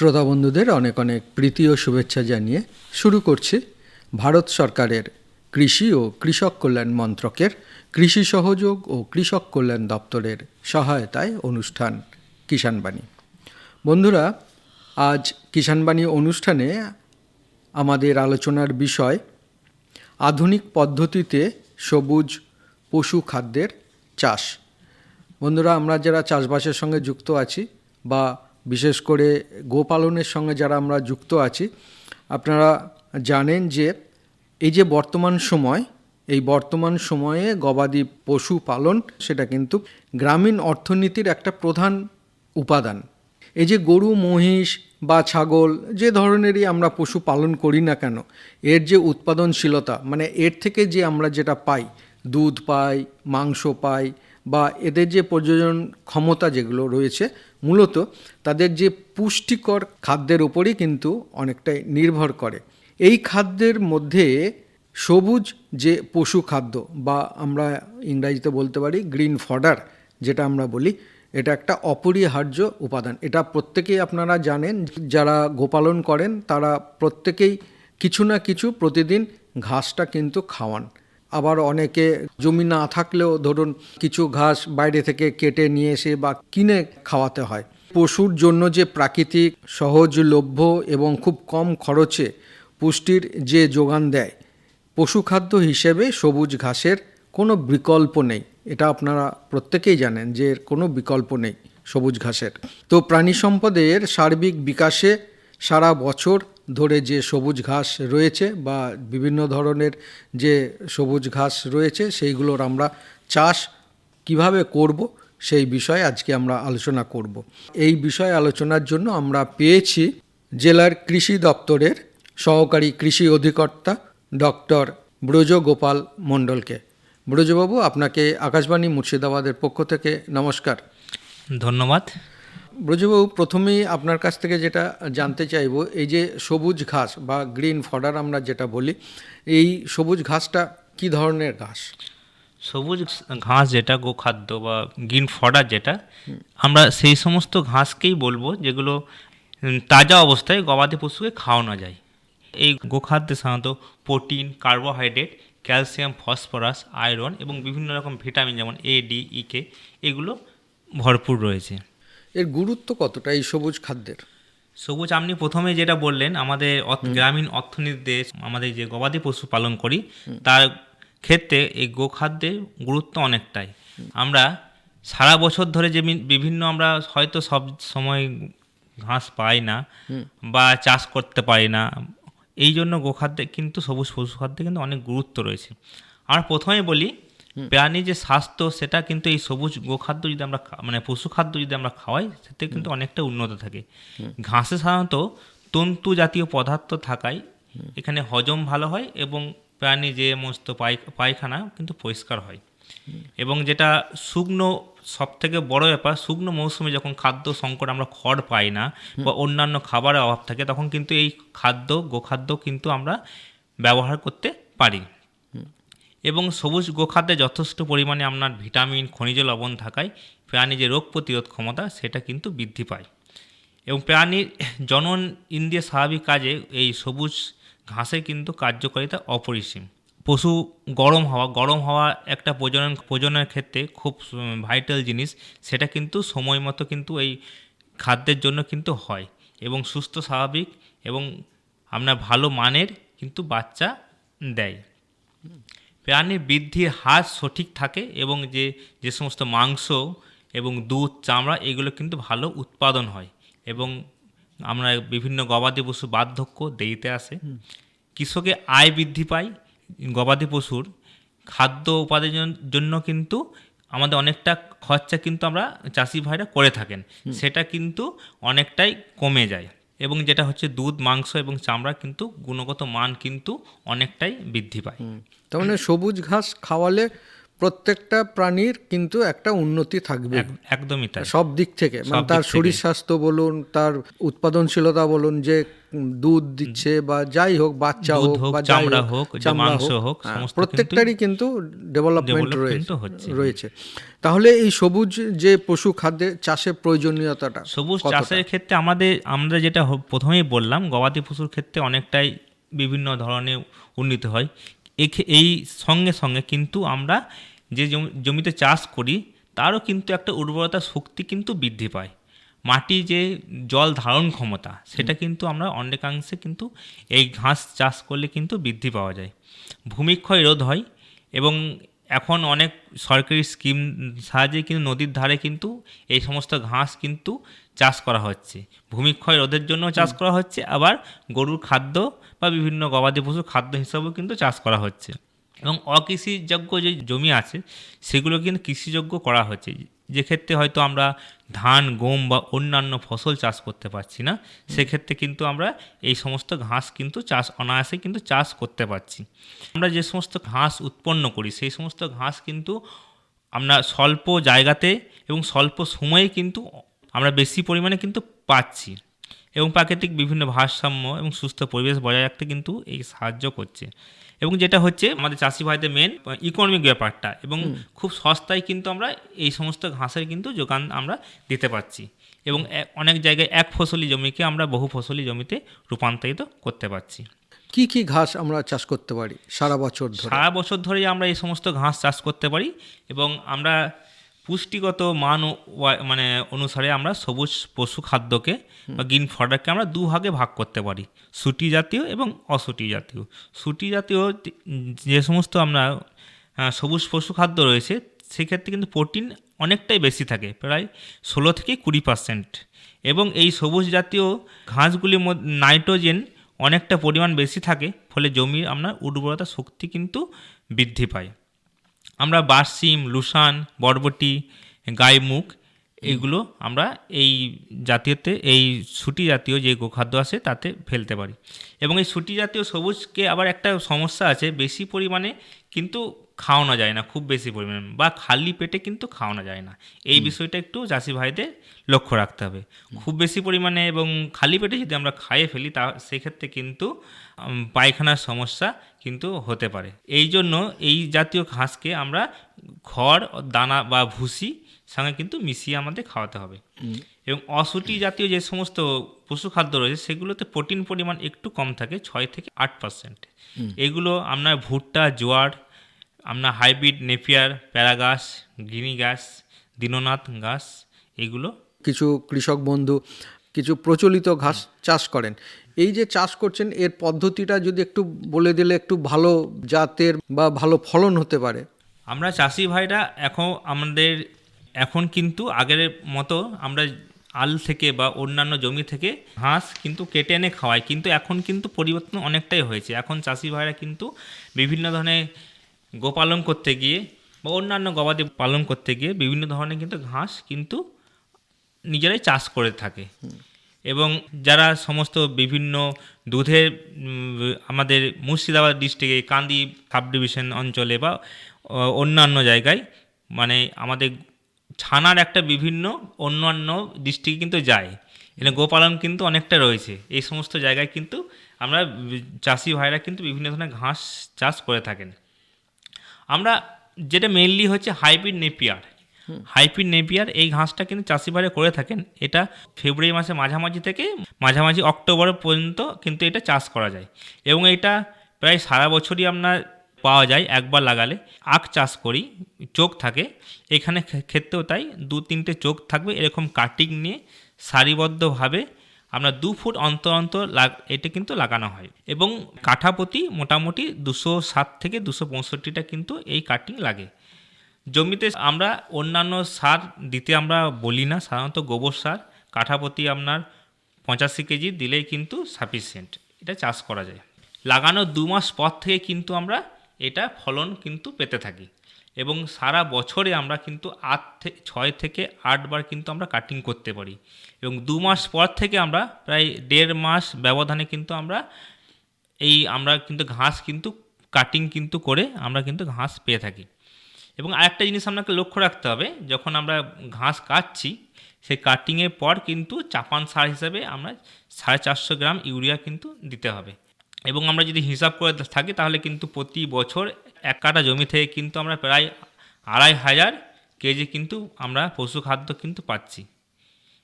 শ্রোতা বন্ধুদের অনেক অনেক প্রীতি ও শুভেচ্ছা জানিয়ে শুরু করছি ভারত সরকারের কৃষি ও কৃষক কল্যাণ মন্ত্রকের কৃষি সহযোগ ও কৃষক কল্যাণ দপ্তরের সহায়তায় অনুষ্ঠান কিষাণবাণী বন্ধুরা, আজ কিষাণবাণী অনুষ্ঠানে আমাদের আলোচনার বিষয় আধুনিক পদ্ধতিতে সবুজ পশু খাদ্যের চাষ। বন্ধুরা, আমরা যারা চাষবাসের সঙ্গে যুক্ত আছি বা বিশেষ করে গোপালনের সঙ্গে যারা আমরা যুক্ত আছি, আপনারা জানেন যে এই যে বর্তমান সময়, এই বর্তমান সময়ে গবাদি পশু পালন সেটা কিন্তু গ্রামীণ অর্থনীতির একটা প্রধান উপাদান। এই যে গরু, মহিষ বা ছাগল যে ধরনেরই আমরা পশু পালন করি না কেন, এর যে উৎপাদনশীলতা মানে এর থেকে যে আমরা যেটা পাই, দুধ পাই, মাংস পাই বা এদের যে প্রযোজন ক্ষমতা যেগুলো রয়েছে, মূলত তাদের যে পুষ্টিকর খাদ্যের উপরই কিন্তু অনেকটাই নির্ভর করে। এই খাদ্যের মধ্যে সবুজ যে পশু খাদ্য বা আমরা ইংরাজিতে বলতে পারি গ্রিন ফডার, যেটা আমরা বলি, এটা একটা অপরিহার্য উপাদান। এটা প্রত্যেকেই আপনারা জানেন, যারা গোপালন করেন তারা প্রত্যেকেই কিছু না কিছু প্রতিদিন ঘাসটা কিন্তু খাওয়ান। আবার অনেকে জমি না থাকলেও ধরুন কিছু ঘাস বাইরে থেকে কেটে নিয়ে এসে বা কিনে খাওয়াতে হয়। পশুর জন্য যে প্রাকৃতিক সহজলভ্য এবং খুব কম খরচে পুষ্টির যে যোগান দেয় পশুখাদ্য হিসেবে সবুজ ঘাসের কোনো বিকল্প নেই। এটা আপনারা প্রত্যেকেই জানেন যে এর কোনো বিকল্প নেই সবুজ ঘাসের। তো প্রাণী সম্পদের সার্বিক বিকাশে সারা বছর ধরে যে সবুজ ঘাস রয়েছে বা বিভিন্ন ধরনের যে সবুজ ঘাস রয়েছে, সেইগুলোর আমরা চাষ কীভাবে করব, সেই বিষয়ে আজকে আমরা আলোচনা করব। এই বিষয়ে আলোচনার জন্য আমরা পেয়েছি জেলার কৃষি দপ্তরের সহকারী কৃষি অধিকর্তা ডক্টর ব্রজগোপাল মণ্ডলকে। ব্রজবাবু, আপনাকে আকাশবাণী মুর্শিদাবাদের পক্ষ থেকে নমস্কার। ধন্যবাদ। ব্রজবাবু, প্রথমেই আপনার কাছ থেকে যেটা জানতে চাইব, এই যে সবুজ ঘাস বা গ্রিন ফডার আমরা যেটা বলি, এই সবুজ ঘাসটা কি ধরনের ঘাস? সবুজ ঘাস যেটা, গোখাদ্য বা গ্রিন ফডার যেটা, আমরা সেই সমস্ত ঘাসকেই বলব, যেগুলো তাজা অবস্থায় গবাদি পশুকে খাওয়ানো যায়। এই গোখাদ্যে সাধারণত protein, carbohydrate, calcium, phosphorus, iron এবং বিভিন্ন রকম ভিটামিন যেমন এ ডি ইকে এগুলো ভরপুর রয়েছে। এর গুরুত্ব কতটা এই সবুজ খাদ্যের? সবুজ আপনি প্রথমে যেটা বললেন আমাদের গ্রামীণ অর্থনীতি দেশ আমাদের যে গবাদি পশু পালন করি তার ক্ষেত্রে এই গোখাদ্যের গুরুত্ব অনেকটাই। আমরা সারা বছর ধরে যে বিভিন্ন আমরা হয়তো সব সময় ঘাস পাই না বা চাষ করতে পারি না এই জন্য গোখাদ্যে কিন্তু সবুজ পশু খাদ্যে কিন্তু অনেক গুরুত্ব রয়েছে। আর প্রথমে বলি প্রাণীর যে স্বাস্থ্য সেটা কিন্তু এই সবুজ গোখাদ্য যদি আমরা মানে পশু খাদ্য যদি আমরা খাওয়াই সেতে কিন্তু অনেকটা উন্নত থাকে। ঘাসে সাধারণত তন্তু জাতীয় পদার্থ থাকায় এখানে হজম ভালো হয় এবং প্রাণী যে সমস্ত পাই পায়খানা কিন্তু পরিষ্কার হয়। এবং যেটা শুকনো সব থেকে বড় ব্যাপার শুকনো মৌসুমে যখন খাদ্য সংকট আমরা খড় পাই না বা অন্যান্য খাবারের অভাব থাকে তখন কিন্তু এই খাদ্য গোখাদ্য কিন্তু আমরা ব্যবহার করতে পারি। এবং সবুজ গোখাদ্যে যথেষ্ট পরিমাণে আপনার ভিটামিন, খনিজ লবণ থাকায় প্রাণী যে রোগ প্রতিরোধ ক্ষমতা, সেটা কিন্তু বৃদ্ধি পায়। এবং প্রাণীর জনন ইন্দ্রিয় স্বাভাবিক কাজে এই সবুজ ঘাসের কিন্তু কার্যকারিতা অপরিসীম। পশু গরম হওয়া গরম হওয়া একটা প্রজনন, প্রজননের ক্ষেত্রে খুব ভাইটাল জিনিস, সেটা কিন্তু সময় মতো কিন্তু এই খাদ্যের জন্য কিন্তু হয়। এবং সুস্থ, স্বাভাবিক এবং আপনার ভালো মানের কিন্তু বাচ্চা দেয়। প্রাণীর বৃদ্ধির হার সঠিক থাকে এবং যে যে সমস্ত মাংস এবং দুধ চামড়া এগুলো কিন্তু ভালো উৎপাদন হয় এবং আমরা বিভিন্ন গবাদি পশু বার্ধক্য দেরিতে আসে। কৃষকের আয় বৃদ্ধি পায়। গবাদি পশুর খাদ্য উপাদানের জন্য কিন্তু আমাদের অনেকটা খরচা কিন্তু আমরা চাষি ভাইরা করে থাকেন। সেটা কিন্তু অনেকটাই কমে যায়। এবং যেটা হচ্ছে দুধ মাংস এবং চামড়া কিন্তু গুণগত মান কিন্তু অনেকটাই বৃদ্ধি পায়। তার মানে সবুজ ঘাস খাওয়ালে প্রত্যেকটা প্রাণীর কিন্তু একটা উন্নতি থাকবে। একদমই তাই। সব দিক থেকে মানে তার শরীর স্বাস্থ্য বলুন তার উৎপাদনশীলতা বলুন যে দুধ দিচ্ছে বা যাই হোক বাচ্চা হোক বা চামড়া হোক, মাংস হোক, হ্যাঁ, প্রত্যেকটারই কিন্তু ডেভেলপমেন্ট রয়েছে। রয়েছে। তাহলে এই সবুজ যে পশু খাদ্যে চাষের প্রয়োজনীয়তাটা সবুজ চাষের ক্ষেত্রে আমাদের আমরা যেটা প্রথমেই বললাম গবাদি পশুর ক্ষেত্রে অনেকটাই বিভিন্ন ধরনের উন্নীত হয়। এই সঙ্গে সঙ্গে কিন্তু আমরা যে জমিতে চাষ করি তারও কিন্তু একটা উর্বরতা শক্তি কিন্তু বৃদ্ধি পায়। মাটি যে জল ধারণ ক্ষমতা, সেটা কিন্তু আমরা অনেকাংশে কিন্তু এই ঘাস চাষ করলে কিন্তু বৃদ্ধি পাওয়া যায়। ভূমিক্ষয় রোধ হয় এবং এখন অনেক সরকারি স্কিম সাহায্যে কিন্তু নদীর ধারে কিন্তু এই সমস্ত ঘাস কিন্তু চাষ করা হচ্ছে। ভূমিক্ষয় রোধের জন্য চাষ করা হচ্ছে, আবার গরুর খাদ্য বা বিভিন্ন গবাদি পশুর খাদ্য হিসাবেও কিন্তু চাষ করা হচ্ছে। এবং অকৃষিযোগ্য যে জমি আছে সেগুলো কিন্তু কৃষিযোগ্য করা হচ্ছে। যে ক্ষেত্রে হয়তো আমরা ধান, গম বা অন্যান্য ফসল চাষ করতে পারছি না, সেক্ষেত্রে কিন্তু আমরা এই সমস্ত ঘাস কিন্তু চাষ, অনায়াসে কিন্তু চাষ করতে পারছি। আমরা যে সমস্ত ঘাস উৎপন্ন করি, সেই সমস্ত ঘাস কিন্তু আমরা স্বল্প জায়গাতে এবং স্বল্প সময়ে কিন্তু আমরা বেশি পরিমাণে কিন্তু পাচ্ছি এবং প্রাকৃতিক বিভিন্ন ভারসাম্য এবং সুস্থ পরিবেশ বজায় রাখতে কিন্তু এই সাহায্য করছে। এবং যেটা হচ্ছে আমাদের চাষি ভাইদের মেন ইকোনমিক ব্যাপারটা এবং খুব সস্তায় কিন্তু আমরা এই সমস্ত ঘাসের কিন্তু যোগান আমরা দিতে পারছি এবং অনেক জায়গায় এক ফসলি জমিকে আমরা বহু ফসলি জমিতে রূপান্তরিত করতে পারছি। কি কি ঘাস আমরা চাষ করতে পারি সারা বছর সারা বছর ধরেই আমরা এই সমস্ত ঘাস চাষ করতে পারি এবং আমরা পুষ্টিগত মান মানে অনুসারে আমরা সবুজ পশু খাদ্যকে বা গ্রিন ফডারকে আমরা দু ভাগে ভাগ করতে পারি। সুটি জাতীয় এবং অসুটি জাতীয়। সুটি জাতীয় যে সমস্ত আমরা সবুজ পশু খাদ্য রয়েছে সেক্ষেত্রে কিন্তু প্রোটিন অনেকটাই বেশি থাকে প্রায় ষোলো থেকে কুড়ি পার্সেন্ট। এবং এই সবুজ জাতীয় ঘাসগুলির মধ্যে নাইট্রোজেন অনেকটা পরিমাণ বেশি থাকে ফলে জমির আপনার উর্বরতা শক্তি কিন্তু বৃদ্ধি পায়। আমরা বার্সিম লুসান বরবটি, গাইমুখ এইগুলো আমরা এই জাতীয়তে, এই সুটি জাতীয় যে গোখাদ্য আছে তাতে ফেলতে পারি। এবং এই সুটি জাতীয় সবুজকে আবার একটা সমস্যা আছে, বেশি পরিমাণে কিন্তু খাওয়ানো যায় না খুব বেশি পরিমাণে বা খালি পেটে কিন্তু খাওয়ানো যায় না। এই বিষয়টা একটু চাষি ভাইদের লক্ষ্য রাখতে হবে। খুব বেশি পরিমাণে এবং খালি পেটে যদি আমরা খাইয়ে ফেলি তা সেক্ষেত্রে কিন্তু পায়খানার সমস্যা কিন্তু হতে পারে। এই জন্য এই জাতীয় ঘাসকে আমরা খড় দানা বা ভুসি সঙ্গে কিন্তু মিশিয়ে আমাদের খাওয়াতে হবে। এবং অসুটি জাতীয় যে সমস্ত পশু খাদ্য রয়েছে সেগুলোতে প্রোটিন পরিমাণ একটু কম থাকে ছয় থেকে আট পার্সেন্ট এগুলো আপনার ভুট্টা জোয়ার আপনার হাইব্রিড নেপিয়ার প্যারাগাস গিনি গাছ দীননাথ গাছ এগুলো কিছু কৃষক বন্ধু কিছু প্রচলিত ঘাস চাষ করেন। এই যে চাষ করছেন এর পদ্ধতিটা যদি একটু বলে দিলে একটু ভালো জাতের বা ভালো ফলন হতে পারে। আমরা চাষি ভাইরা এখন আমাদের এখন কিন্তু আগের মতো আমরা আল থেকে বা অন্যান্য জমি থেকে ঘাস কিন্তু কেটে এনে খাওয়াই। কিন্তু এখন কিন্তু পরিবর্তন অনেকটাই হয়েছে। এখন চাষি ভাইরা কিন্তু বিভিন্ন ধরনের গোপালন করতে গিয়ে বা অন্যান্য গবাদি পালন করতে গিয়ে বিভিন্ন ধরনের কিন্তু ঘাস কিন্তু নিজেরাই চাষ করে থাকে। এবং যারা সমস্ত বিভিন্ন দুধের আমাদের মুর্শিদাবাদ ডিস্ট্রিক্টে কান্দি সাব ডিভিশন অঞ্চলে বা অন্যান্য জায়গায় মানে আমাদের ছানার একটা বিভিন্ন অন্যান্য ডিস্ট্রিক্টে কিন্তু যায়। এখানে গোপালন কিন্তু অনেকটা রয়েছে। এই সমস্ত জায়গায় কিন্তু আমরা চাষি ভাইরা কিন্তু বিভিন্ন ধরনের ঘাস চাষ করে থাকেন। আমরা যেটা মেনলি হচ্ছে হাইব্রিড নেপিয়ার। হাইব্রিড নেপিয়ার এই ঘাসটা কিন্তু চাষিবারে করে থাকেন। এটা ফেব্রুয়ারি মাসে মাঝামাঝি থেকে মাঝামাঝি অক্টোবর পর্যন্ত কিন্তু এটা চাষ করা যায়। এবং এটা প্রায় সারা বছরই আপনার পাওয়া যায় একবার লাগালে। আখ চাষ করি, চোখ থাকে। এখানে ক্ষেত্রেও তাই দু তিনটে চোখ থাকবে। এরকম কাটিং নিয়ে সারিবদ্ধভাবে আমরা দু ফুট অন্তর অন্তর এটা কিন্তু লাগানো হয়। এবং কাঠাপতি মোটামুটি দুশো সাত থেকে দুশো পঁয়ষট্টিটা কিন্তু এই কাটিং লাগে। জমিতে আমরা অন্যান্য সার দিতে আমরা বলি না, সাধারণত গোবর সার। কাঠাপতি আপনার পঁচাশি কেজি দিলেই কিন্তু সাফিসিয়েন্ট এটা চাষ করা যায়। লাগানোর দু মাস পর থেকে কিন্তু আমরা এটা ফলন কিন্তু পেতে থাকি। এবং সারা বছরে আমরা কিন্তু আট থেকে ছয় থেকে আটবার কিন্তু আমরা কাটিং করতে পারি। এবং দু মাস পর থেকে আমরা প্রায় দেড় মাস ব্যবধানে কিন্তু আমরা এই, আমরা কিন্তু ঘাস কিন্তু কাটিং কিন্তু করে আমরা কিন্তু ঘাস পেয়ে থাকি। এবং আরেকটা জিনিস আপনাকে লক্ষ্য রাখতে হবে, যখন আমরা ঘাস কাটছি, সেই কাটিংয়ের পর কিন্তু চাপান সার হিসেবে আমরা সাড়ে চারশো গ্রাম ইউরিয়া কিন্তু দিতে হবে। এবং আমরা যদি হিসাব করে থাকি, তাহলে কিন্তু প্রতি বছর এক কাটা জমি থেকে কিন্তু আমরা প্রায় আড়াই হাজার কেজি কিন্তু আমরা পশু খাদ্য কিন্তু পাচ্ছি।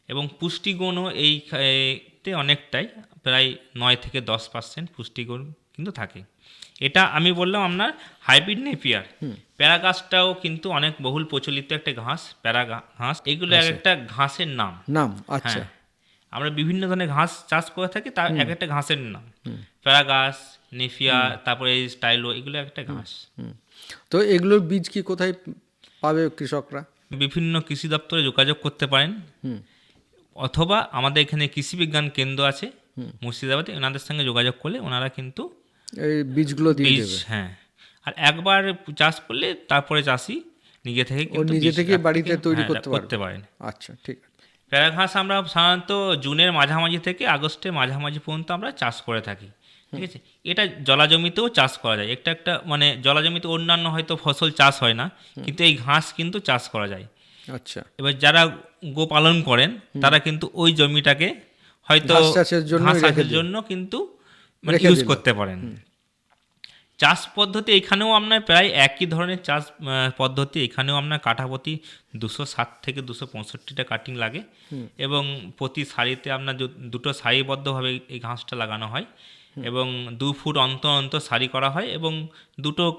এবং পুষ্টিগুণও এই খা- এতে অনেকটাই প্রায় নয় থেকে দশ পার্সেন্ট পুষ্টিগুণ কিন্তু থাকে। এটা আমি বললাম আপনার হাইব্রিড নেপিয়ার। প্যারা গাছটাও কিন্তু অনেক বহুল প্রচলিত একটা ঘাস প্যারা ঘাস। এগুলো এক একটা ঘাসের নাম। নাম আচ্ছা। হ্যাঁ আমরা বিভিন্ন ধরনের ঘাস চাষ করে থাকি তার এক একটা ঘাসের নাম। প্যারা গাছ নেফিয়া তারপরে এই স্টাইলো এগুলো একটা ঘাস। তো এগুলোর বীজ কি কোথায় পাবে কৃষকরা? বিভিন্ন কৃষি দপ্তরে যোগাযোগ করতে পারেন। হুম। অথবা আমাদের এখানে কৃষি বিজ্ঞান কেন্দ্র আছে মুর্শিদাবাদে ওনাদের সঙ্গে যোগাযোগ করলে ওনারা কিন্তু এই বীজগুলো দিয়ে দেবে। হ্যাঁ। আর একবার চাষ করলে তারপরে চাষি নিজে থেকে নিজে থেকে বাড়িতে তৈরি হ্যাঁ, করতে করতে পারেন। আচ্ছা ঠিক আছে। প্যারা ঘাস আমরা সাধারণত জুনের মাঝামাঝি থেকে আগস্টের মাঝামাঝি পর্যন্ত আমরা চাষ করে থাকি। ঠিক আছে? এটা জলা জমিতেও চাষ করা যায়। একটা একটা মানে জলা জমিতে অন্যান্য হয়তো ফসল চাষ হয় না কিন্তু এই ঘাস কিন্তু চাষ করা যায়। আচ্ছা। এবার যারা গো পালন করেন তারা কিন্তু ওই জমিটাকে হয়তো ঘাস চাষের। জন্য কিন্তু মানে ইউজ করতে পারেন। চাষ পদ্ধতি এখানেও আপনার প্রায় একই ধরনের চাষ পদ্ধতি। এখানেও আপনার কাঠাপতি দুশো ষাট থেকে দুশো পঁয়ষট্টিটা কাটিং লাগে এবং প্রতি সারিতে আপনার দুটো সারিবদ্ধভাবে এই ঘাসটা লাগানো হয়। এবং দু ফুট অন্তর অন্তর সারি করা হয় এবং দুটো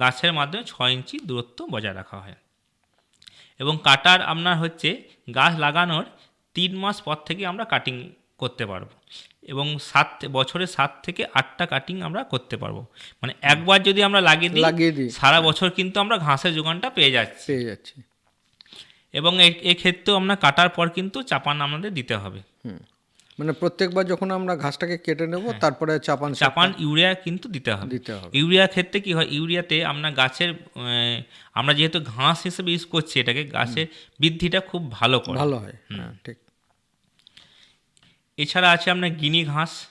গাছের মাধ্যমে ছয় ইঞ্চি দূরত্ব বজায় রাখা হয়। এবং কাটার আপনার হচ্ছে গাছ লাগানোর তিন মাস পর থেকে আমরা কাটিং করতে পারব এবং সাত বছরে সাত থেকে আটটা কাটিং আমরা করতে পারব। মানে একবার যদি আমরা লাগিয়ে দিই লাগিয়ে দিই। সারা বছর কিন্তু আমরা ঘাসের যোগানটা পেয়ে যাচ্ছি। পেয়ে যাচ্ছি। এবং এক্ষেত্রেও আমরা কাটার পর কিন্তু চাপান আমাদের দিতে হবে। মানে প্রত্যেকবার যখন আমরা ঘাসটাকে কেটে নেব তারপরে চাপান চাপান ইউরিয়া কিন্তু দিতে হবে। দিতে হবে। ইউরিয়া ক্ষেত্রে কি হয়? ইউরিয়াতে আমরা গাছের আমরা যেহেতু ঘাস হিসেবে ইউজ করছি এটাকে গাছের বৃদ্ধিটা খুব ভালো করে। ভালো হয়। হ্যাঁ ঠিক। এছাড়া আছে আপনার গিনি ঘাস।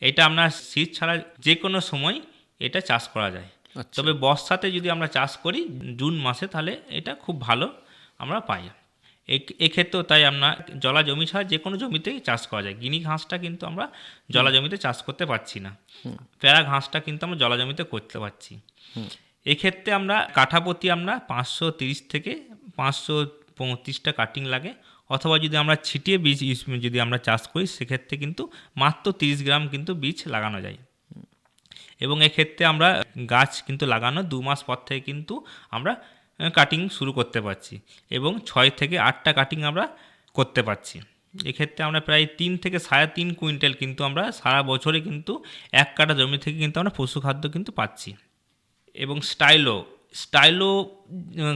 এটা আপনার শীত ছাড়া যে কোনো সময় এটা চাষ করা যায়। আচ্ছা। তবে বর্ষাতে যদি আমরা চাষ করি জুন মাসে তাহলে এটা খুব ভালো আমরা পাই। এক্ষেত্রেও তাই আমরা জলা জমি ছাড়া যে কোনো জমিতেই চাষ করা যায়। গিনি ঘাসটা কিন্তু আমরা জলা জমিতে চাষ করতে পারছি না। প্যারা ঘাসটা কিন্তু আমরা জলা জমিতে করতে পারছি। এক্ষেত্রে আমরা কাঠাপতি আমরা পাঁচশো তিরিশ থেকে পাঁচশো পঁয়ত্রিশটা কাটিং লাগে। অথবা যদি আমরা ছিটিয়ে বীজ যদি আমরা চাষ করি সেক্ষেত্রে কিন্তু মাত্র তিরিশ গ্রাম কিন্তু বীজ লাগানো যায়। এবং এক্ষেত্রে আমরা গাছ কিন্তু লাগানো দু মাস পর থেকে কিন্তু আমরা কাটিং শুরু করতে পারছি এবং ছয় থেকে আটটা কাটিং আমরা করতে পারছি। এক্ষেত্রে আমরা প্রায় তিন থেকে সাড়ে তিন কুইন্টাল কিন্তু আমরা সারা বছরে কিন্তু এক কাটা জমি থেকে কিন্তু আমরা পশু খাদ্য কিন্তু পাচ্ছি। এবং স্টাইলো স্টাইলো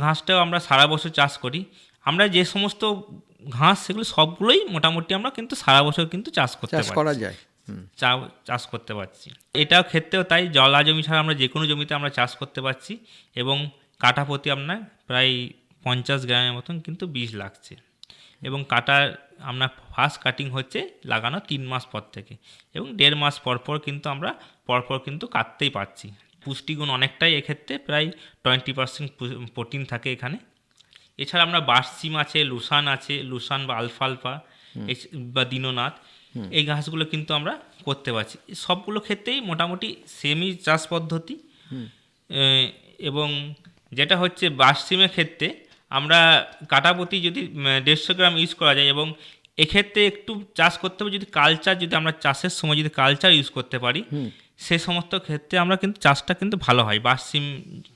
ঘাসটাও আমরা সারা বছর চাষ করি। আমরা যে সমস্ত ঘাস সেগুলো সবগুলোই মোটামুটি আমরা কিন্তু সারা বছর কিন্তু চাষ করতে চাষ করা যায়। চা- চাষ করতে পারছি। এটাও ক্ষেত্রেও তাই জলা জমি ছাড়া আমরা যে কোনো জমিতে আমরা চাষ করতে পারছি এবং কাঠা প্রতি আপনার প্রায় পঞ্চাশ গ্রামের মতন কিন্তু বীজ লাগছে। এবং কাটার আপনার ফার্স্ট কাটিং হচ্ছে লাগানো তিন মাস পর থেকে। এবং দেড় মাস পর পর কিন্তু আমরা পরপর কিন্তু কাটতেই পারছি। পুষ্টিগুণ অনেকটাই এক্ষেত্রে প্রায় টোয়েন্টি পার্সেন্ট প্রোটিন থাকে এখানে। এছাড়া আমরা বার্সিম আছে লুসান আছে লুসান বা আলফালফা বা দিননাথ এই ঘাসগুলো কিন্তু আমরা করতে পারছি। সবগুলো ক্ষেত্রেই মোটামুটি সেমি চাষ পদ্ধতি এবং যেটা হচ্ছে বার্সিমের ক্ষেত্রে আমরা কাটাপতি যদি দেড়শো গ্রাম ইউজ করা যায় এবং এক্ষেত্রে একটু চাষ করতে হবে যদি কালচার যদি আমরা চাষের সময় যদি কালচার ইউজ করতে পারি সে সমস্ত ক্ষেত্রে আমরা কিন্তু চাষটা কিন্তু ভালো হয় বার্সিম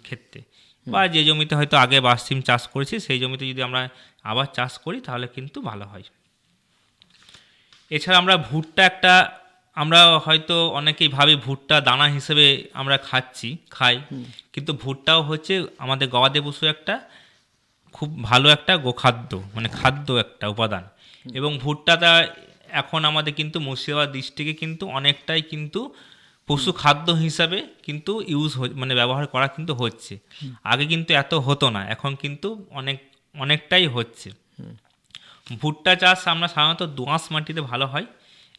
ক্ষেত্রে। বা যে জমিতে হয়তো আগে বার্সিম চাষ করেছি সেই জমিতে যদি আমরা আবার চাষ করি তাহলে কিন্তু ভালো হয়। এছাড়া আমরা ভুট্টা একটা আমরা হয়তো অনেকেই ভাবি ভুট্টা দানা হিসেবে আমরা খাচ্ছি খাই। কিন্তু ভুট্টাও হচ্ছে আমাদের গবাদি পশু একটা খুব ভালো একটা গোখাদ্য মানে খাদ্য একটা উপাদান। এবং ভুট্টাটা এখন আমাদের কিন্তু মুর্শিদাবাদ ডিস্ট্রিক্টে কিন্তু অনেকটাই কিন্তু পশু খাদ্য হিসাবে কিন্তু ইউজ মানে ব্যবহার করা কিন্তু হচ্ছে। আগে কিন্তু এত হতো না এখন কিন্তু অনেক অনেকটাই হচ্ছে। ভুট্টা চাষ আমরা সাধারণত দোআঁশ মাটিতে ভালো হয়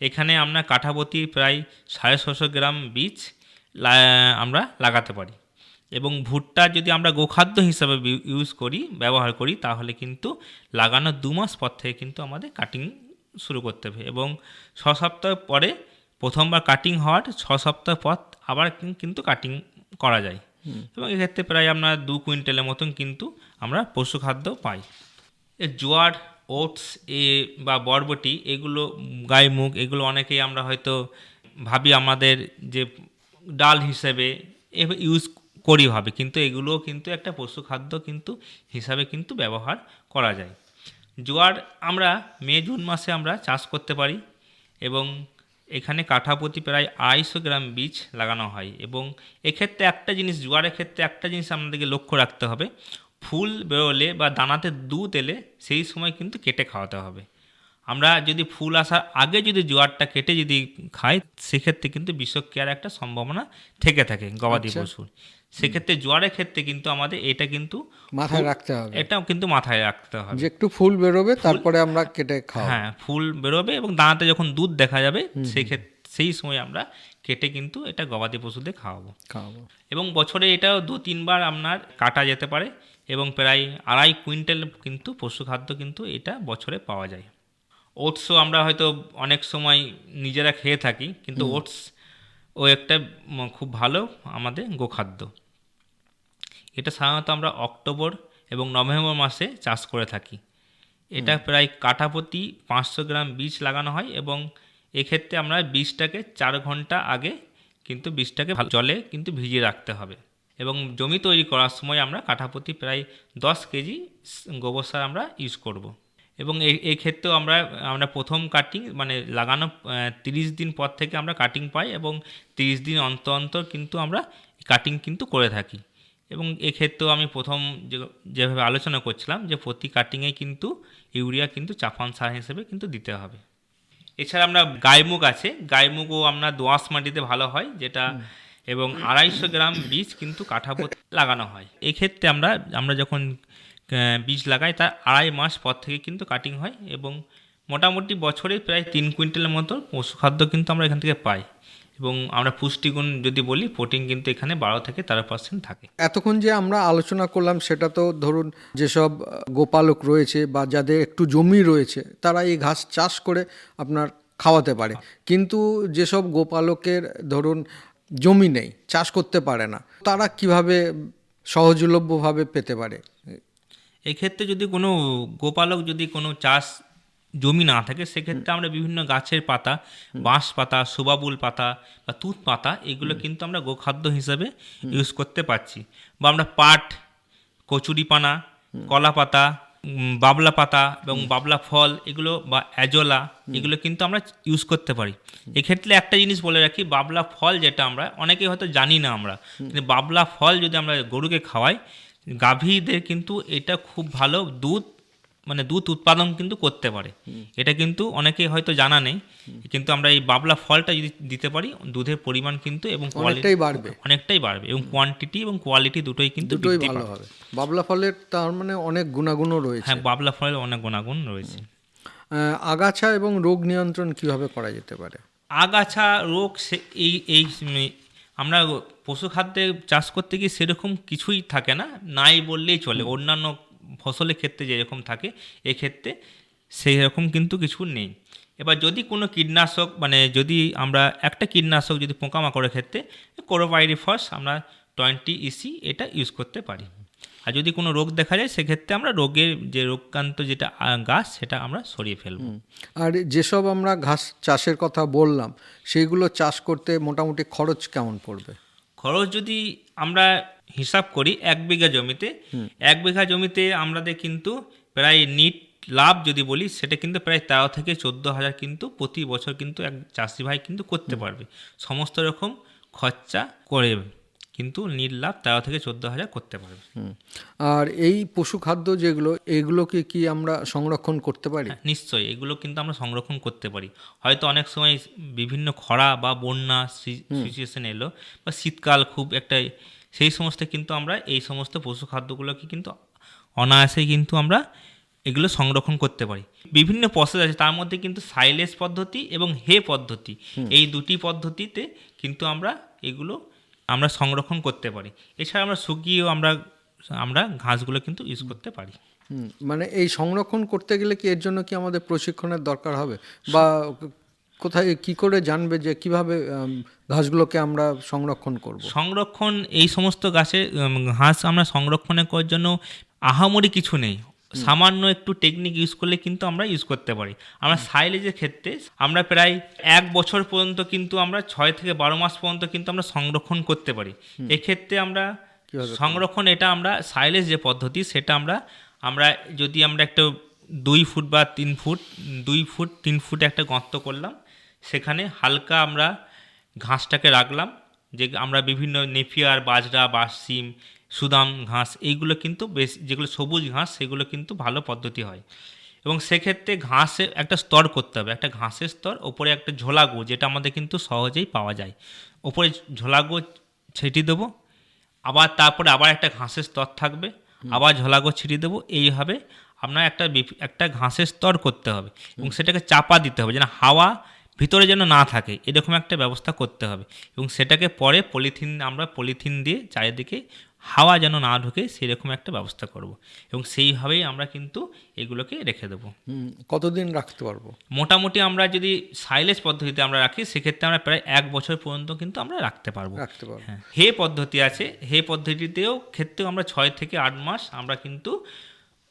এখানে আমরা কাঠাপতি প্রায় সাড়ে ছশো গ্রাম বীজ লা- আমরা লাগাতে পারি। এবং ভুট্টা যদি আমরা গোখাদ্য হিসাবে ইউজ করি ব্যবহার করি তাহলে কিন্তু লাগানোর দু মাস পর থেকে কিন্তু আমাদের কাটিং শুরু করতে হবে। এবং ছ সপ্তাহ পরে প্রথমবার কাটিং হওয়ার ছ সপ্তাহ পর আবার কিন্তু কাটিং করা যায়। এবং এক্ষেত্রে প্রায় আমরা দু কুইন্টালের মতন কিন্তু আমরা পশু খাদ্য পাই। জোয়ার ওটস, এ বা বরবটি, এগুলো গায়ে মুখ, এগুলো অনেকেই আমরা হয়তো ভাবি আমাদের যে ডাল হিসেবে ইউজ করি ভাবে, কিন্তু এগুলোও কিন্তু একটা পশু খাদ্য কিন্তু হিসাবে কিন্তু ব্যবহার করা যায়। জোয়ার আমরা, মে, জুন মাসে আমরা চাষ করতে পারি এবং এখানে কাঠাপ্রতি প্রায় আড়াইশো গ্রাম বীজ লাগানো হয় এবং এক্ষেত্রে একটা জিনিস, জোয়ারের ক্ষেত্রে একটা জিনিস আমাদেরকে লক্ষ্য রাখতে হবে। ফুল বেরোলে বা দানাতে দুধ এলে সেই সময় কিন্তু কেটে খাওয়াতে হবে। আমরা যদি ফুল আসার আগে যদি জোয়ারটা কেটে যদি খাই সেক্ষেত্রে কিন্তু বিষক্রিয়ার একটা সম্ভাবনা থেকে থাকে গবাদি আচ্ছা। পশুর। সেক্ষেত্রে জোয়ারের ক্ষেত্রে কিন্তু আমাদের এটা কিন্তু মাথায় রাখতে হবে। এটাও কিন্তু মাথায় রাখতে হবে। যে একটু ফুল বেরোবে তারপরে আমরা কেটে খাওয়া হ্যাঁ ফুল বেরোবে এবং দানাতে যখন দুধ দেখা যাবে সেই ক্ষেত্রে সেই সময় আমরা কেটে কিন্তু এটা গবাদি পশুদের খাওয়াবো। খাওয়াবো। এবং বছরে এটাও দু তিনবার আপনার কাটা যেতে পারে। এবং প্রায় আড়াই কুইন্টাল কিন্তু পশু খাদ্য কিন্তু এটা বছরে পাওয়া যায়। ওটসও আমরা হয়তো অনেক সময় নিজেরা খেয়ে থাকি কিন্তু ওটস ও একটা খুব ভালো আমাদের গোখাদ্য। এটা সাধারণত আমরা অক্টোবর এবং নভেম্বর মাসে চাষ করে থাকি। এটা প্রায় কাঠাপতি পাঁচশো গ্রাম বীজ লাগানো হয় এবং এক্ষেত্রে আমরা বীজটাকে চার ঘণ্টা আগে কিন্তু বীজটাকে জলে কিন্তু ভিজিয়ে রাখতে হবে। এবং জমি তৈরি করার সময় আমরা কাঠাপতি প্রায় দশ কেজি গোবর সার আমরা ইউজ করব। এবং এই ক্ষেত্রেও আমরা আমরা প্রথম কাটিং মানে লাগানো তিরিশ দিন পর থেকে আমরা কাটিং পাই এবং তিরিশ দিন অন্তর অন্তর কিন্তু আমরা কাটিং কিন্তু করে থাকি। এবং এক্ষেত্রেও আমি প্রথম যেভাবে আলোচনা করছিলাম যে প্রতি কাটিংয়ে কিন্তু ইউরিয়া কিন্তু চাপান সার হিসেবে কিন্তু দিতে হবে। এছাড়া আমরা গাইমুগ আছে। গাইমুগও আমরা দোআঁশ মাটিতে ভালো হয়, যেটা এবং আড়াইশো গ্রাম বীজ কিন্তু কাঠাপোতে লাগানো হয়। এক্ষেত্রে আমরা আমরা যখন বীজ লাগাই তার আড়াই মাস পর থেকে কিন্তু কাটিং হয় এবং মোটামুটি বছরে প্রায় তিন কুইন্টালের মতো পশুখাদ্য কিন্তু আমরা এখান থেকে পাই। এবং আমরা পুষ্টিগুণ যদি বলি প্রোটিন কিন্তু এখানে বারো থেকে তেরো পার্সেন্ট থাকে। এতক্ষণ যে আমরা আলোচনা করলাম সেটা তো ধরুন যেসব গোপালক রয়েছে বা যাদের একটু জমি রয়েছে তারা এই ঘাস চাষ করে আপনার খাওয়াতে পারে। কিন্তু যেসব গোপালকের ধরুন জমি নেই চাষ করতে পারে না তারা কীভাবে সহজলভ্যভাবে পেতে পারে? এক্ষেত্রে যদি কোনো গোপালক যদি কোনো চাষ জমি না থাকে সেক্ষেত্রে আমরা বিভিন্ন গাছের পাতা বাঁশ পাতা সুবাবুল পাতা বা তুত পাতা এগুলো কিন্তু আমরা গোখাদ্য হিসাবে ইউজ করতে পারছি। বা আমরা পাট কচুরিপানা কলা পাতা বাবলা পাতা এবং বাবলা ফল এগুলো বা অ্যাজোলা এগুলো কিন্তু আমরা ইউজ করতে পারি। এক্ষেত্রে একটা জিনিস বলে রাখি বাবলা ফল যেটা আমরা অনেকেই হয়তো জানি না আমরা। কিন্তু বাবলা ফল যদি আমরা গরুকে খাওয়াই গাভীদের কিন্তু এটা খুব ভালো দুধ মানে দুধ উৎপাদন কিন্তু করতে পারে। এটা কিন্তু অনেকেই হয়তো জানা নেই কিন্তু আমরা এই বাবলা ফলটা যদি দিতে পারি দুধের পরিমাণ কিন্তু এবং অনেকটাই বাড়বে। অনেকটাই বাড়বে এবং কোয়ান্টিটি এবং কোয়ালিটি দুটোই কিন্তু দুটোই ভালো হবে। বাবলা ফলের তার মানে অনেক গুণাগুণও রয়েছে। হ্যাঁ বাবলা ফলের অনেক গুণাগুণ রয়েছে। আগাছা এবং রোগ নিয়ন্ত্রণ কীভাবে করা যেতে পারে? আগাছা রোগ সে এই এই আমরা পশু খাদ্যে চাষ করতে গিয়ে সেরকম কিছুই থাকে না নাই বললেই চলে। অন্যান্য ফসলের ক্ষেত্রে যেরকম থাকে এক্ষেত্রে সেই রকম কিন্তু কিছু নেই। এবার যদি কোনো কীটনাশক মানে যদি আমরা একটা কীটনাশক যদি পোকামাকড়ের ক্ষেত্রে কোরোপাইরিফস আমরা টোয়েন্টি ইসি এটা ইউজ করতে পারি। আর যদি কোনো রোগ দেখা যায় সেক্ষেত্রে আমরা রোগের যে রোগকান্ত যেটা গাছ সেটা আমরা সরিয়ে ফেলব। আর যেসব আমরা ঘাস চাষের কথা বললাম সেইগুলো চাষ করতে মোটামুটি খরচ কেমন পড়বে? খরচ যদি আমরা হিসাব করি এক বিঘা জমিতে। এক বিঘা জমিতে আমাদের কিন্তু প্রায় নিট লাভ যদি বলি সেটা কিন্তু প্রায় তেরো থেকে চোদ্দ হাজার কিন্তু প্রতি বছর কিন্তু এক চাষি ভাই কিন্তু করতে পারবে। সমস্ত রকম খরচা করে কিন্তু লাভ তেরো থেকে চোদ্দ হাজার করতে পারবে। আর এই পশু খাদ্য যেগুলো এগুলোকে কি আমরা সংরক্ষণ করতে পারি? হ্যাঁ, নিশ্চয়ই। এগুলো কিন্তু আমরা সংরক্ষণ করতে পারি। হয়তো অনেক সময় বিভিন্ন খরা বা বন্যা সিচুয়েশন এলো বা শীতকাল খুব একটা সেই সমস্ত কিন্তু আমরা এই সমস্ত পশু খাদ্যগুলোকে কিন্তু অনায়াসেই কিন্তু আমরা এগুলো সংরক্ষণ করতে পারি। বিভিন্ন প্রসেস আছে তার মধ্যে কিন্তু সাইলেজ পদ্ধতি এবং হে পদ্ধতি। এই দুটি পদ্ধতিতে কিন্তু আমরা এগুলো আমরা সংরক্ষণ করতে পারি। এছাড়া আমরা শুকিয়েও আমরা আমরা ঘাসগুলো কিন্তু ইউজ করতে পারি। মানে এই সংরক্ষণ করতে গেলে কি এর জন্য কি আমাদের প্রশিক্ষণের দরকার হবে? বা কোথায় কি করে জানবে যে কীভাবে ঘাসগুলোকে আমরা সংরক্ষণ করব? সংরক্ষণ এই সমস্ত গাছে ঘাস আমরা সংরক্ষণের করার জন্য আহামরি কিছু নেই। সামান্য একটু টেকনিক ইউজ করলে কিন্তু আমরা ইউজ করতে পারি। আমরা সাইলেজের ক্ষেত্রে আমরা প্রায় এক বছর পর্যন্ত কিন্তু আমরা ছয় থেকে বারো মাস পর্যন্ত কিন্তু আমরা সংরক্ষণ করতে পারি। এক্ষেত্রে আমরা সংরক্ষণ এটা আমরা সাইলেজ যে পদ্ধতি সেটা আমরা আমরা যদি আমরা একটা দুই ফুট বা তিন ফুট দুই ফুট তিন ফুট একটা গর্ত করলাম সেখানে হালকা আমরা ঘাসটাকে রাখলাম যে আমরা বিভিন্ন নেপিয়ার বাজরা বা সিম সুদাম ঘাস এইগুলো কিন্তু বেশ যেগুলো সবুজ ঘাস সেগুলো কিন্তু ভালো পদ্ধতি হয়। এবং সেক্ষেত্রে ঘাসে একটা স্তর করতে হবে একটা ঘাসের স্তর ওপরে একটা ঝোলাগো যেটা আমাদের কিন্তু সহজেই পাওয়া যায়। ওপরে ঝোলাগো ছেটিয়ে দেবো আবার তারপরে আবার একটা ঘাসের স্তর থাকবে আবার ঝোলাগো ছিটিয়ে দেবো এইভাবে আপনার একটা একটা ঘাসের স্তর করতে হবে। এবং সেটাকে চাপা দিতে হবে যেন হাওয়া ভিতরে যেন না থাকে এরকম একটা ব্যবস্থা করতে হবে। এবং সেটাকে পরে পলিথিন আমরা পলিথিন দিয়ে চারিদিকে হাওয়া যেন না ঢুকে সেরকম একটা ব্যবস্থা করব। এবং সেইভাবেই আমরা কিন্তু এগুলোকে রেখে দেবো। কতদিন রাখতে পারব? মোটামুটি আমরা যদি সাইলেজ পদ্ধতিতে আমরা রাখি সেক্ষেত্রে আমরা প্রায় এক বছর পর্যন্ত কিন্তু আমরা রাখতে পারব। রাখতে পারব। হ্যাঁ হে পদ্ধতি আছে। হে পদ্ধতিতেও ক্ষেত্রেও আমরা ছয় থেকে আট মাস আমরা কিন্তু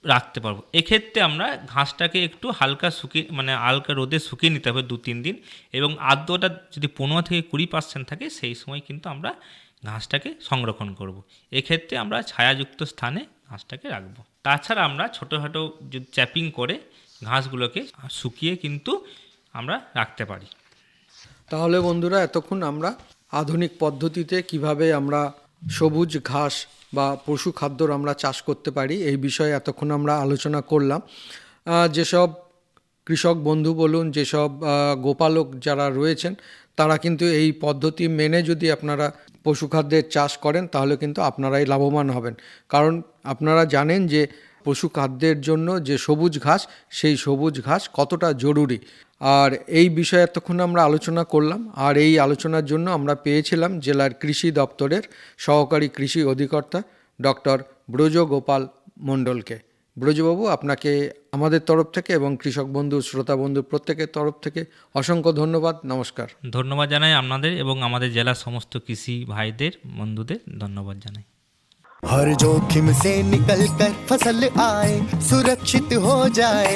রাখতে পারব। এক্ষেত্রে আমরা ঘাসটাকে একটু হালকা শুকিয়ে মানে হালকা রোদে শুকিয়ে নিতে হবে দু তিন দিন এবং আর্দ্রতা যদি পনেরো থেকে কুড়ি পার্সেন্ট থাকে, সেই সময় কিন্তু আমরা ঘাসটাকে সংরক্ষণ করব। এক্ষেত্রে আমরা ছায়াযুক্ত স্থানে ঘাসটাকে রাখব। তাছাড়া আমরা ছোটো ছোটো যদি চ্যাপিং করে ঘাসগুলোকে শুকিয়ে কিন্তু আমরা রাখতে পারি। তাহলে বন্ধুরা, এতক্ষণ আমরা আধুনিক পদ্ধতিতে কীভাবে আমরা সবুজ ঘাস বা পশু খাদ্যর আমরা চাষ করতে পারি, এই বিষয়ে এতক্ষণ আমরা আলোচনা করলাম। যেসব কৃষক বন্ধু বলুন, যেসব গোপালক যারা রয়েছেন, তারা কিন্তু এই পদ্ধতি মেনে যদি আপনারা পশু খাদ্যের চাষ করেন, তাহলে কিন্তু আপনারাই লাভবান হবেন। কারণ আপনারা জানেন যে পশু খাদ্যের জন্য যে সবুজ ঘাস, সেই সবুজ ঘাস কতটা জরুরি। আর এই বিষয়ে এতক্ষণ আমরা আলোচনা করলাম আর এই আলোচনার জন্য আমরা পেয়েছিলাম জেলার কৃষি দপ্তরের সহকারী কৃষি অধিকর্তা ডক্টর ব্রজগোপাল মণ্ডলকে ব্রজবাবু আপনাকে আমাদের তরফ থেকে এবং কৃষক বন্ধু শ্রোতা বন্ধু প্রত্যেকের তরফ থেকে অসংখ্য ধন্যবাদ নমস্কার ধন্যবাদ জানাই আপনাদের এবং আমাদের জেলার সমস্ত কৃষি ভাইদের বন্ধুদের ধন্যবাদ জানাই हर जोखिम से निकल कर फसल आए सुरक्षित हो जाए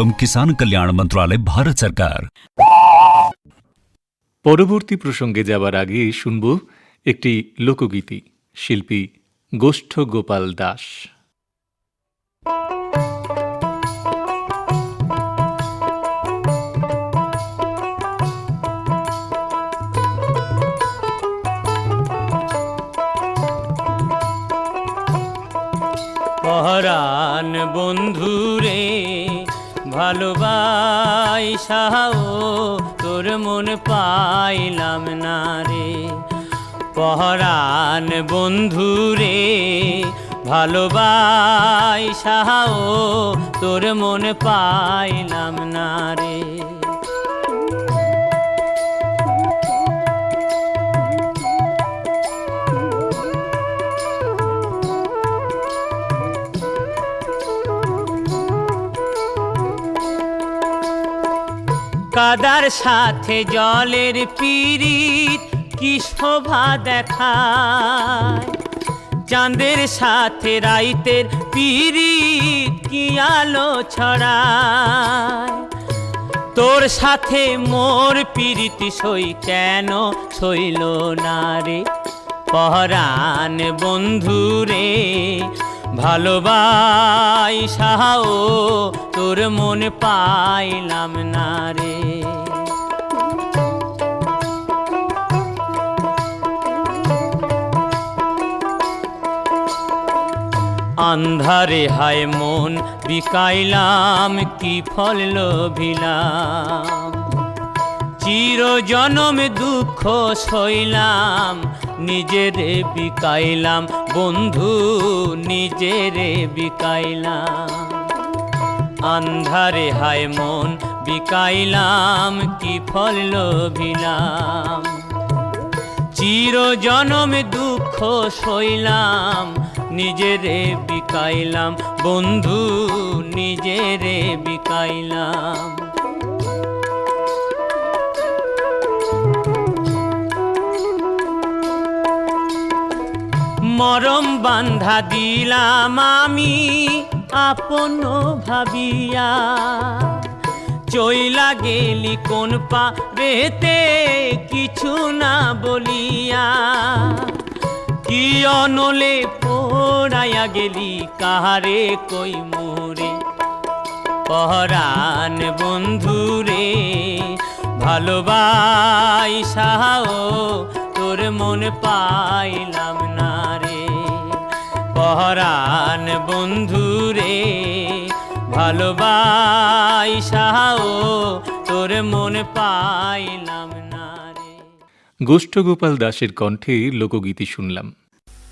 किसान कल्याण मंत्रालय भारत सरकार পরবর্তী প্রসঙ্গে যাবার আগে শুনব একটি লোকগীতি শিল্পী গোষ্ঠ গোপাল দাস পহরান বন্ধুরে ভালোবাসাও তোর মন পাইলাম না রে। পহরান বন্ধু রে বন্ধুরে ভালোবাসাও তোর মন পাইলাম না রে। কাদার সাথে জলের পিরিত কি শোভা দেখায়। চাঁদের সাথে রাইতের পিরিত কি আলো ছড়ায়। তোর সাথে মোর পিরিতি সই কেন সইল না রে? পহরান বন্ধু রে, ভালোবাই সাহাও, তোর মন পাইলাম না রে। আন্ধারে হায় মন, বিকাইলাম, কি ফল লোভিলাম। চির জনম দুঃখ সইলাম, নিজেরে বিকাইলাম, বন্ধু, নিজেরে বিকাইলাম। আন্ধারে হায় মন, বিকাইলাম, কি ফল লোভিলাম। চির জনম দুঃখ সইলাম নিজেরে বিকাইলাম, বন্ধু নিজেরে বিকাইলাম। মরম বান্ধা দিলাম আমি আপন ভাবিয়া। চইলা গেলি কোন পা রেতে কিছু না বলিয়া। কি অনলে পোড়াইয়া গেলি কাহারে কই মোরে? পহরান বন্ধুরে, ভালোবাই সাহাও, তোর মন পাইলাম না রে। পহরান বন্ধুরে, ভালোবাই সাহাও, তোর মন পাইলাম না রে। গোষ্ঠগোপাল দাসের কণ্ঠে লোকগীতি শুনলাম।